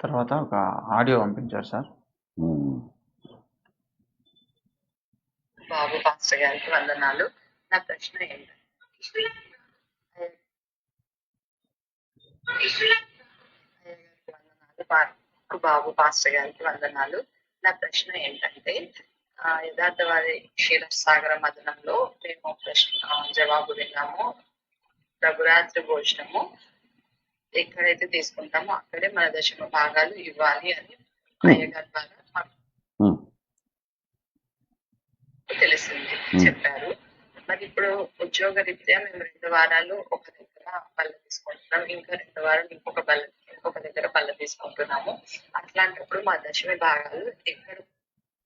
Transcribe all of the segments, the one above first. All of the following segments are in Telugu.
తర్వాత ఒక ఆడియో పంపించారు సార్. బాబు పాస్టర్ గారికి వందనాలు. నా ప్రశ్న ఏంటంటే బాబు పాస్టర్ గారికి వందనాలు. నా ప్రశ్న ఏంటంటే యథార్థవాది క్షీరసాగర మదనంలో మేము ప్రశ్న జవాబు విన్నాము. ప్రభురాత్రి భోజనము. ఎక్కడైతే తీసుకుంటామో అక్కడే మన దశమ భాగాలు ఇవ్వాలి అని అయ్యగారి ద్వారా మాకు ఉమ్. తెలిసింది Hmm. చెప్పారు. మరి ఇప్పుడు ఉద్యోగ రీత్యా మేము రెండు వారాలు ఒక దగ్గర బల్ల తీసుకుంటున్నాం ఇంకా రెండు వారాలు ఇంకొక బల్ల ఇంకొక దగ్గర బల్ల తీసుకుంటున్నాము. అట్లాంటప్పుడు మా దశమి భాగాలు ఎక్కడ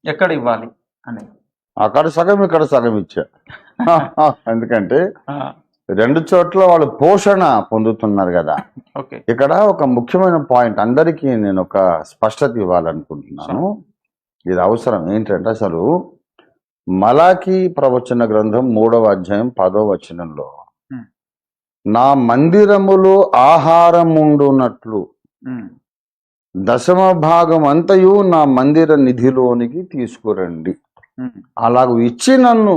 ఎక్కడ ఇవ్వాలి అనేది. అక్కడ సగం ఇక్కడ సగం ఇచ్చా. ఎందుకంటే ఆ, రెండు చోట్ల వాళ్ళు పోషణ పొందుతున్నారు కదా. ఇక్కడ ఒక ముఖ్యమైన పాయింట్ అందరికీ నేను ఒక స్పష్టత ఇవ్వాలనుకుంటున్నాను. ఇది అవసరం. ఏంటంటే అసలు మలాకి ప్రవచన గ్రంథం మూడవ అధ్యాయం పదో వచనంలో. నా మందిరములో ఆహారం ఉండునట్లు దశమ భాగం అంతయు నా మందిర నిధిలోనికి తీసుకురండి. అలాగ ఇచ్చి నన్ను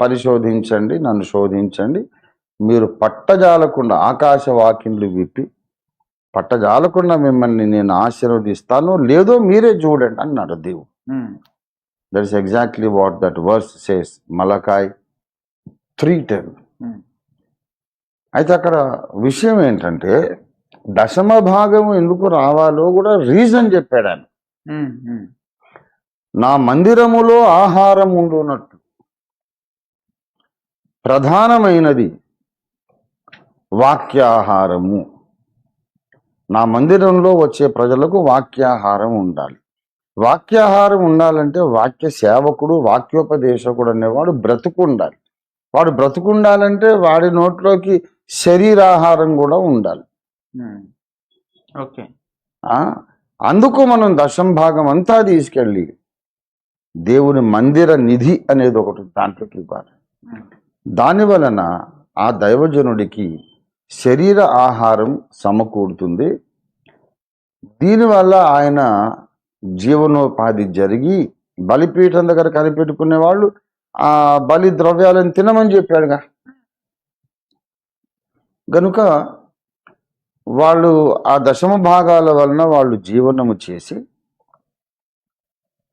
పరిశోధించండి నన్ను శోధించండి మీరు పట్టజాలకుండా ఆకాశ వాకిండ్లు విప్పి పట్టజాలకుండా మిమ్మల్ని నేను ఆశీర్వదిస్తాను లేదో మీరే చూడండి అన్నాడు దేవుడు. That is exactly what that verse says Malachi three ten అయితే అక్కడ విషయం ఏంటంటే దశమ భాగం ఎందుకు రావాలో కూడా రీజన్ చెప్పాడు ఆయన. ఉమ్, ఉమ్, నా మందిరములో ఆహారం ఉండునట్టు. ప్రధానమైనది వాక్యాహారము. నా మందిరంలో వచ్చే ప్రజలకు వాక్యాహారం ఉండాలి. వాక్యాహారం ఉండాలంటే వాక్య సేవకుడు వాక్యోపదేశకుడు అనేవాడు బ్రతుకు ఉండాలి వాడు బ్రతుకు ఉండాలంటే వాడి నోట్లోకి శరీరాహారం కూడా ఉండాలి. ఓకే ఆ? అందుకు మనం దశం భాగం అంతా తీసుకెళ్ళి దేవుని మందిర నిధి అనేది ఒకటి దాంట్లోకి ఇవ్వాలి. ఉమ్, దాని వలన ఆ దైవజనుడికి శరీర ఆహారం సమకూరుతుంది. దీనివల్ల ఆయన జీవనోపాధి జరిగి బలిపీఠం దగ్గర కనిపెట్టుకునే వాళ్ళు ఆ బలి ద్రవ్యాలను తినమని చెప్పాడుగా. గనుక వాళ్ళు ఆ దశమ భాగాల వలన వాళ్ళు జీవనము చేసి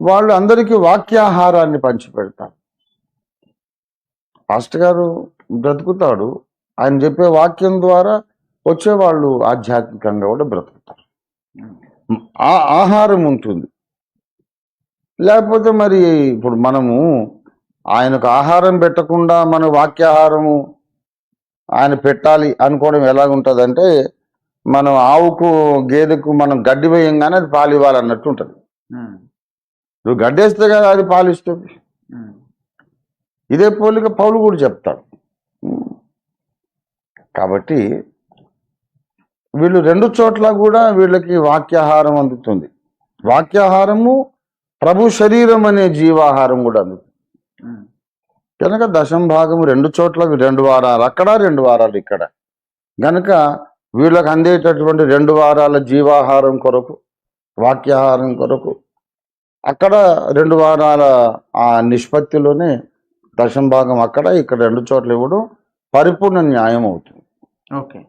వాళ్ళు అందరికీ వాక్యాహారాన్ని పంచిపెడతారు. పాస్టర్ గారు బ్రతుకుతాడు ఆయన చెప్పే వాక్యం ద్వారా వచ్చేవాళ్ళు ఆధ్యాత్మికంగా కూడా బ్రతుకుతారు. ఆహారం ఉంటుంది. లేకపోతే మరి ఇప్పుడు మనము ఆయనకు ఆహారం పెట్టకుండా మన వాక్యాహారము ఆయన పెట్టాలి అనుకోవడం ఎలాగుంటుందంటే మనం ఆవుకు గేదెకు మనం గడ్డి వేయంగానే అది పాలు ఇవ్వాలన్నట్టు ఉంటుంది నువ్వు గడ్డేస్తే కదా అది పాలు ఇస్తుంది ఉమ్, ఇదే పోలిక పౌలు కూడా చెప్తాడు. కాబట్టి వీళ్ళు రెండు చోట్ల కూడా వీళ్ళకి వాక్యాహారం అందుతుంది. వాక్యాహారము ప్రభు శరీరం అనే జీవాహారం కూడా అందుతుంది. కనుక దశం భాగం రెండు చోట్ల రెండు వారాలు అక్కడ రెండు వారాలు ఇక్కడ. గనుక వీళ్ళకి అందేటటువంటి రెండు వారాల జీవాహారం కొరకు వాక్యాహారం కొరకు అక్కడ రెండు వారాల ఆ నిష్పత్తిలోనే దశం భాగం అక్కడ ఇక్కడ రెండు చోట్ల ఇవ్వడం పరిపూర్ణ న్యాయం అవుతుంది. ఓకే